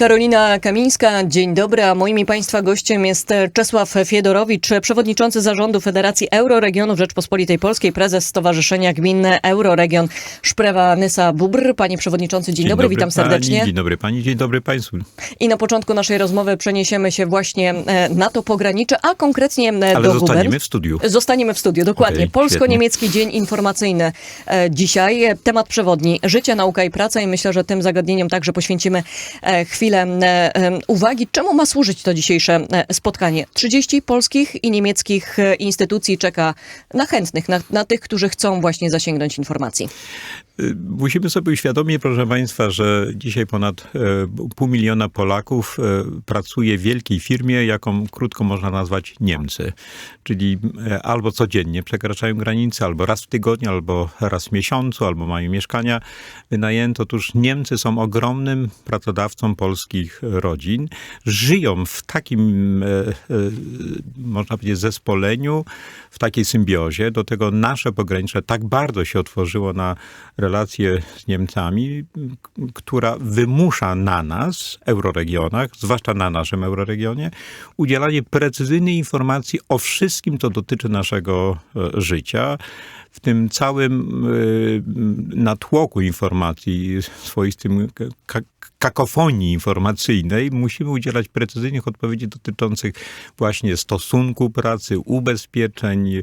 Karolina Kamińska, dzień dobry, a moim i Państwa gościem jest Czesław Fiedorowicz, przewodniczący zarządu Federacji Euroregionów Rzeczpospolitej Polskiej, prezes Stowarzyszenia Gminne Euroregion Szprewa Nysa Bubr. Panie przewodniczący, dzień, dobry, witam serdecznie. Pani, dzień dobry pani, dzień dobry państwu. I na początku naszej rozmowy przeniesiemy się właśnie e, na to pogranicze, a konkretnie e, Ale do zostaniemy Guben. w studiu. Zostaniemy w studiu, dokładnie. Okej, Polsko-niemiecki Dzień Informacyjny e, dzisiaj. Temat przewodni życie, nauka i praca i myślę, że tym zagadnieniom także poświęcimy e, chwilę e, e, uwagi. Czemu ma służyć to dzisiejsze e, spotkanie? 30 polskich i niemieckich instytucji czeka na chętnych, na, na tych, którzy chcą właśnie zasięgnąć informacji. Y, Musimy sobie uświadomić, proszę państwa, że dzisiaj ponad e, pół miliona Polaków e, pracuje w wielkiej firmie, jaką krótko można nazwać Niemcy. Czyli albo codziennie przekraczają granice, albo raz w tygodniu, albo raz w miesiącu, albo mają mieszkania wynajęte. Otóż Niemcy są ogromnym pracodawcą polskich rodzin. Żyją w takim, można powiedzieć, zespoleniu, w takiej symbiozie. Do tego nasze pogranicze tak bardzo się otworzyło na relacje z Niemcami, która wymusza na nas, euroregionach, zwłaszcza na naszym euroregionie, udzielanie precyzyjnej informacji o wszystkim, co dotyczy naszego e, życia. W tym całym e, natłoku informacji, swoistym ka- kakofonii informacyjnej, musimy udzielać precyzyjnych odpowiedzi dotyczących właśnie stosunku pracy, ubezpieczeń,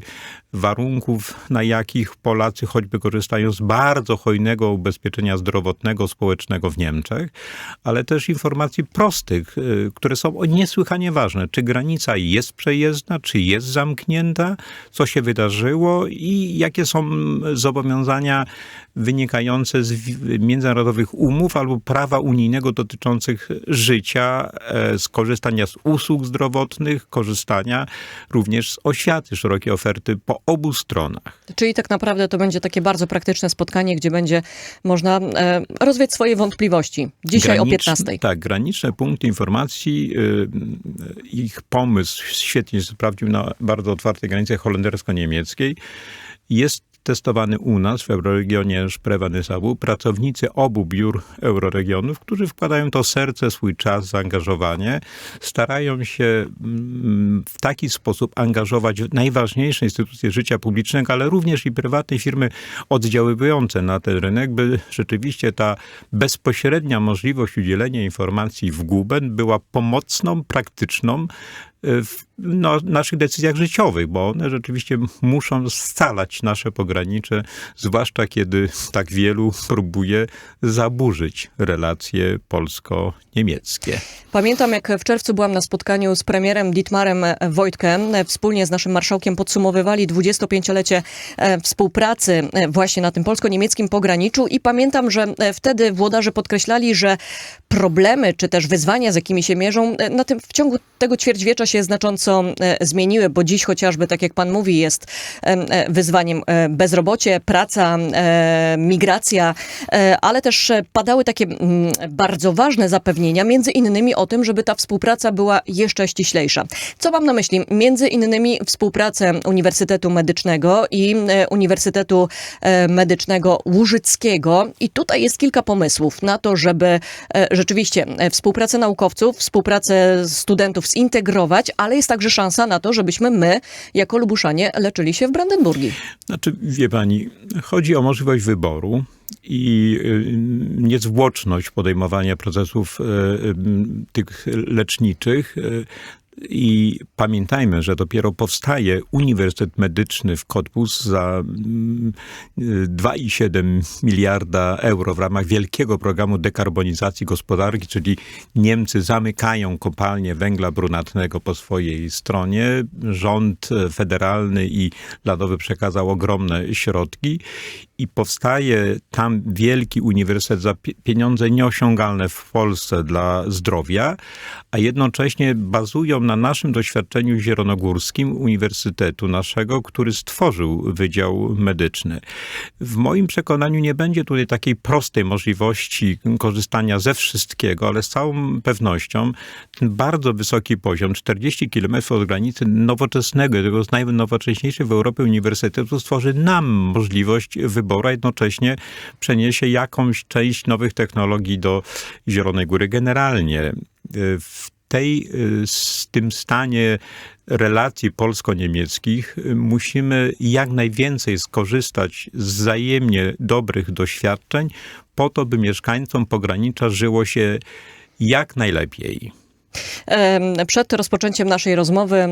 warunków, na jakich Polacy choćby korzystają z bardzo hojnego ubezpieczenia zdrowotnego, społecznego w Niemczech, ale też informacji prostych, y, które są niesłychanie ważne. Czy granica jest przejezdna, czy jest zamknięta, co się wydarzyło i jakie są zobowiązania wynikające z międzynarodowych umów albo prawa unijnego dotyczących życia, e, skorzystania z usług zdrowotnych, korzystania również z oświaty, szerokiej oferty po obu stronach. Czyli tak naprawdę to będzie takie bardzo praktyczne spotkanie, gdzie będzie można e, rozwiać swoje wątpliwości. Dzisiaj o Granicz- 15. Tak, graniczne punkty informacji, y, ich pomysł świetnie się sprawdził na bardzo otwartej granicy holendersko-niemieckiej. Jest testowany u nas w euroregionie Szprewa Nysabu pracownicy obu biur euroregionów, którzy wkładają to serce, swój czas, zaangażowanie, starają się mm, w taki sposób angażować najważniejsze instytucje życia publicznego, ale również i prywatne firmy oddziaływujące na ten rynek, by rzeczywiście ta bezpośrednia możliwość udzielenia informacji w Guben była pomocną, praktyczną w no, naszych decyzjach życiowych, bo one rzeczywiście muszą scalać nasze pogranicze, zwłaszcza kiedy tak wielu próbuje zaburzyć relacje polsko-niemieckie. Pamiętam, jak w czerwcu byłam na spotkaniu z premierem Dietmarem Wojtkiem. Wspólnie z naszym marszałkiem podsumowywali 25-lecie e, współpracy e, właśnie na tym polsko-niemieckim pograniczu i pamiętam, że e, wtedy włodarze podkreślali, że problemy czy też wyzwania, z jakimi się mierzą, na tym, w ciągu tego ćwierćwiecza się znacząco e, zmieniły, bo dziś chociażby, tak jak pan mówi, jest e, e, wyzwaniem bezrobocie, praca, migracja, ale też padały takie mm, bardzo ważne zapewnienia, między innymi o tym, żeby ta współpraca była jeszcze ściślejsza. Co mam na myśli? Między innymi współpracę Uniwersytetu Medycznego i Uniwersytetu Medycznego Łużyckiego. I tutaj jest kilka pomysłów na to, żeby rzeczywiście współpracę naukowców, współpracę studentów zintegrować, ale jest także szansa na to, żebyśmy my, jako Lubuszanie, leczyli się w Brandenburgii. Znaczy, wie pani, chodzi o możliwość wyboru i y, niezwłoczność podejmowania procesów y, y, tych leczniczych. I pamiętajmy, że dopiero powstaje Uniwersytet Medyczny w Cottbus za mm, y, 2,7 miliarda euro w ramach wielkiego programu dekarbonizacji gospodarki, czyli Niemcy zamykają kopalnie węgla brunatnego po swojej stronie. Rząd federalny i narodowy przekazał ogromne środki i powstaje tam wielki uniwersytet za pie- pieniądze nieosiągalne w Polsce dla zdrowia, a jednocześnie bazują na naszym doświadczeniu zielonogórskim uniwersytetu naszego, który stworzył Wydział Medyczny. W moim przekonaniu nie będzie tutaj takiej prostej możliwości korzystania ze wszystkiego, ale z całą pewnością ten bardzo wysoki poziom, 40 km od granicy nowoczesnego, jednego z najnowocześniejszych w Europie uniwersytetu, stworzy nam możliwość wyboru wyboru, a jednocześnie przeniesie jakąś część nowych technologii do Zielonej Góry. Generalnie y, w tej, y, z tym stanie relacji polsko-niemieckich y, musimy jak najwięcej skorzystać z wzajemnie dobrych doświadczeń po to, by mieszkańcom pogranicza żyło się jak najlepiej. Przed rozpoczęciem naszej rozmowy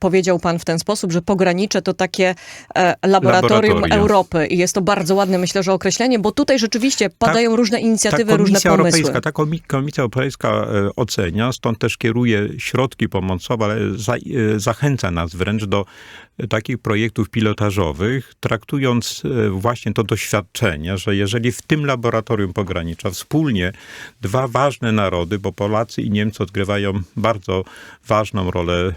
powiedział pan w ten sposób, że pogranicze to takie e, laboratorium Laboratoria. Europy i jest to bardzo ładne, myślę, że określenie, bo tutaj rzeczywiście padają różne inicjatywy, ta różne pomysły. Europejska, ta komi- Komisja Europejska e, ocenia, stąd też kieruje środki pomocowe, ale za, e, zachęca nas wręcz do takich projektów pilotażowych, traktując właśnie to doświadczenie, że jeżeli w tym laboratorium pogranicza wspólnie dwa ważne narody, bo Polacy i Niemcy odgrywają bardzo ważną rolę e,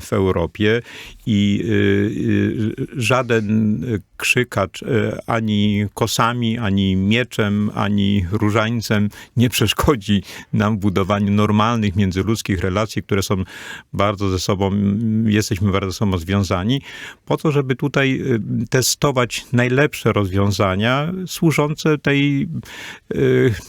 w Europie. I e, e, żaden krzykacz ani kosami, ani mieczem, ani różańcem nie przeszkodzi nam w budowaniu normalnych międzyludzkich relacji, które są bardzo ze sobą, jesteśmy bardzo ze sobą związani, po to, żeby tutaj testować najlepsze rozwiązania służące tej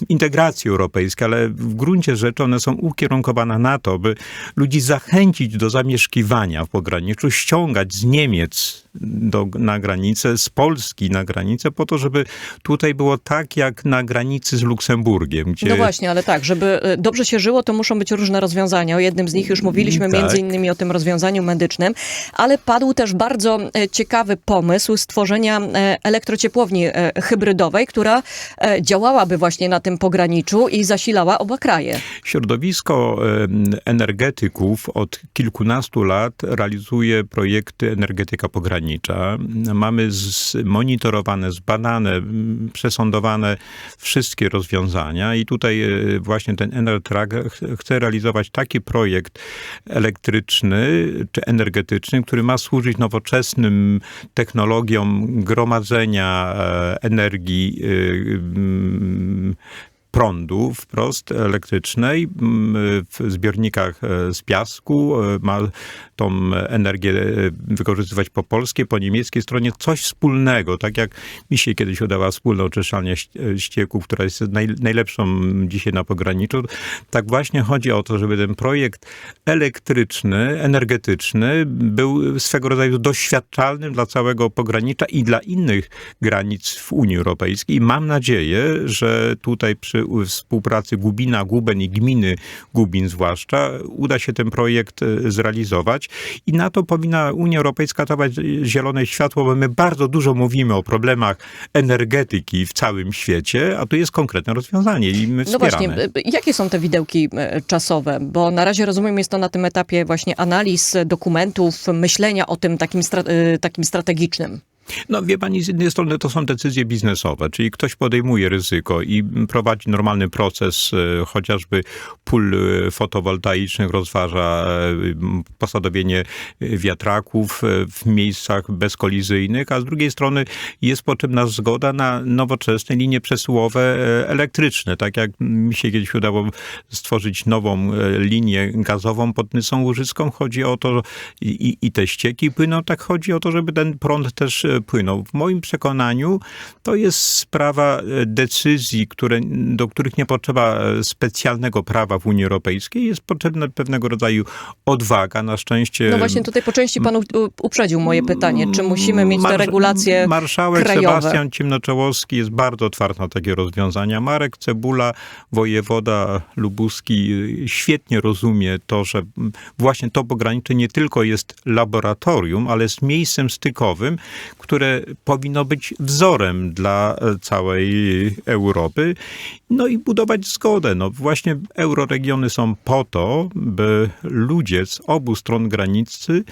integracji europejskiej, ale w gruncie rzeczy one są ukierunkowane na to, by ludzi zachęcić do zamieszkiwania w pograniczu, ściągać z Niemiec do, na granicę, z Polski na granicę, po to, żeby tutaj było tak jak na granicy z Luksemburgiem, gdzie No właśnie, ale tak, żeby e, dobrze się żyło, to muszą być różne rozwiązania. O jednym z nich już mówiliśmy, Tak. między innymi o tym rozwiązaniu medycznym, ale padł też bardzo e, ciekawy pomysł stworzenia e, elektrociepłowni e, hybrydowej, która działałaby właśnie na tym pograniczu i zasilała oba kraje. Środowisko energetyków od kilkunastu lat realizuje projekty energetyka pogranicza. Mamy zmonitorowane, zbadane, przesądowane wszystkie rozwiązania i tutaj e, właśnie ten Enertrack ch- chce realizować taki projekt elektryczny czy energetyczny, który ma służyć nowoczesnym technologiom gromadzenia e, energii e, prądu wprost elektrycznej m, w zbiornikach e, z piasku. e, Ma tą energię e, wykorzystywać po polskiej, po niemieckiej stronie. Coś wspólnego, tak jak mi się kiedyś udała wspólne oczyszczalnia ści- ścieków, która jest naj, najlepszą dzisiaj na pograniczu. Tak właśnie chodzi o to, żeby ten projekt elektryczny, energetyczny był swego rodzaju doświadczalnym dla całego pogranicza i dla innych granic w Unii Europejskiej. Mam nadzieję, że tutaj przy współpracy Gubina, Guben i gminy Gubin zwłaszcza uda się ten projekt e, zrealizować i na to powinna Unia Europejska dawać zielone światło, bo my bardzo dużo mówimy o problemach energetyki w całym świecie, a tu jest konkretne rozwiązanie i my No wspieramy. właśnie, e, jakie są te widełki e, czasowe? Bo na razie rozumiem, jest to na tym etapie właśnie analiz, e, dokumentów, myślenia o tym takim, stra- e, takim strategicznym. No wie pani, z jednej strony to są decyzje biznesowe, czyli ktoś podejmuje ryzyko i prowadzi normalny proces, e, chociażby pól e, fotowoltaicznych, rozważa e, posadowienie wiatraków w miejscach bezkolizyjnych, a z drugiej strony jest potrzebna zgoda na nowoczesne linie przesyłowe elektryczne, tak jak mi się kiedyś udało stworzyć nową linię gazową pod Nysą Łużycką. Chodzi o to, i- i te ścieki płyną, tak chodzi o to, żeby ten prąd też płynął. W moim przekonaniu to jest sprawa e, decyzji, które, do których nie potrzeba e, specjalnego prawa w Unii Europejskiej. Jest potrzebna pewnego rodzaju odwaga. Na szczęście No właśnie tutaj po części pan uprzedził moje pytanie, czy musimy mieć te regulacje Marszałek krajowe? Sebastian Ciemnoczołowski jest bardzo otwarty na takie rozwiązania. Marek Cebula, wojewoda lubuski, świetnie rozumie to, że właśnie to pogranicze nie tylko jest laboratorium, ale jest miejscem stykowym, które powinno być wzorem dla e, całej Europy. No i budować zgodę. No właśnie euroregiony są po to, by ludzie z obu stron granicy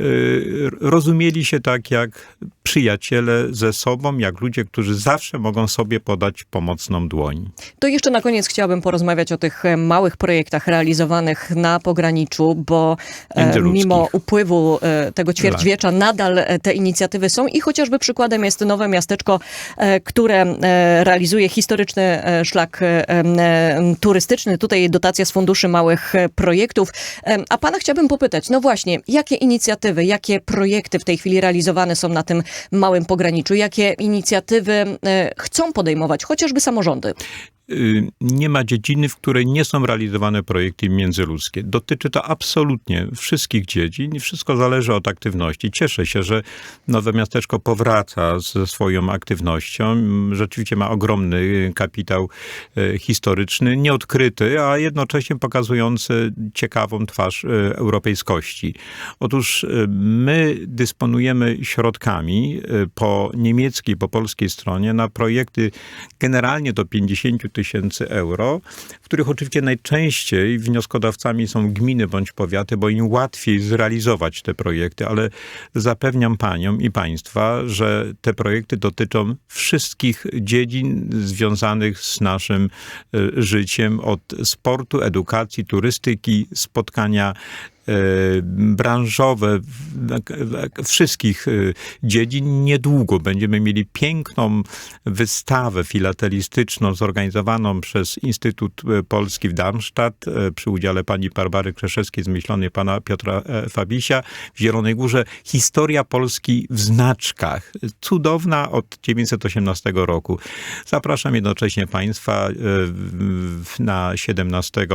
y, rozumieli się tak jak przyjaciele ze sobą, jak ludzie, którzy zawsze mogą sobie podać pomocną dłoń. To jeszcze na koniec chciałabym porozmawiać o tych e, małych projektach realizowanych na pograniczu, bo e, mimo upływu e, tego ćwierćwiecza nadal te inicjatywy są i chociażby przykładem jest nowe miasteczko, które realizuje historyczny szlak turystyczny. Tutaj dotacja z funduszy małych projektów. A pana chciałbym popytać, no właśnie, jakie inicjatywy, jakie projekty w tej chwili realizowane są na tym małym pograniczu? Jakie inicjatywy e, chcą podejmować chociażby samorządy? Y, nie ma dziedziny, w której nie są realizowane projekty międzyludzkie. Dotyczy to absolutnie wszystkich dziedzin i wszystko zależy od aktywności. Cieszę się, że Nowe Miasteczko powraca ze swoją aktywnością. Rzeczywiście ma ogromny kapitał e, historyczny, nieodkryty, a jednocześnie pokazujący ciekawą twarz e, europejskości. Otóż e, my dysponujemy środkami po niemieckiej, po polskiej stronie na projekty generalnie do 50 tysięcy euro, w których oczywiście najczęściej wnioskodawcami są gminy bądź powiaty, bo im łatwiej zrealizować te projekty, ale zapewniam paniom i państwa, że te projekty dotyczą wszystkich dziedzin związanych z naszym e, życiem, od sportu, edukacji, turystyki, spotkania branżowe, w- w- wszystkich e, dziedzin. Niedługo będziemy mieli piękną wystawę filatelistyczną zorganizowaną przez Instytut e, Polski w Darmstadt e, przy udziale pani Barbary Krzeszewskiej z myślonej pana Piotra e, Fabisia w Zielonej Górze. Historia Polski w znaczkach. Cudowna od 918 roku. Zapraszam jednocześnie państwa e, na 17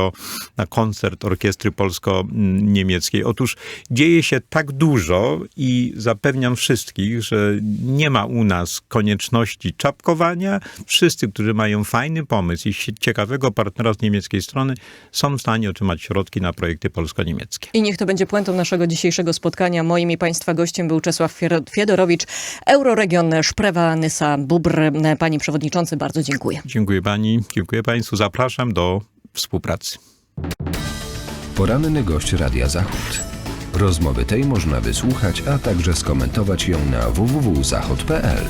na koncert Orkiestry Polsko-Niemieckiej. Otóż dzieje się tak dużo i zapewniam wszystkich, że nie ma u nas konieczności czapkowania. Wszyscy, którzy mają fajny pomysł i ciekawego partnera z niemieckiej strony, są w stanie otrzymać środki na projekty polsko-niemieckie. I niech to będzie puentą naszego dzisiejszego spotkania. Moim i Państwa gościem był Czesław Fiedorowicz, Euroregion Szprewa, Nysa, Bubr. Panie Przewodniczący, bardzo dziękuję. Dziękuję pani, dziękuję państwu. Zapraszam do współpracy. Poranny gość Radia Zachód. Rozmowy tej można wysłuchać, a także skomentować ją na www.zachod.pl.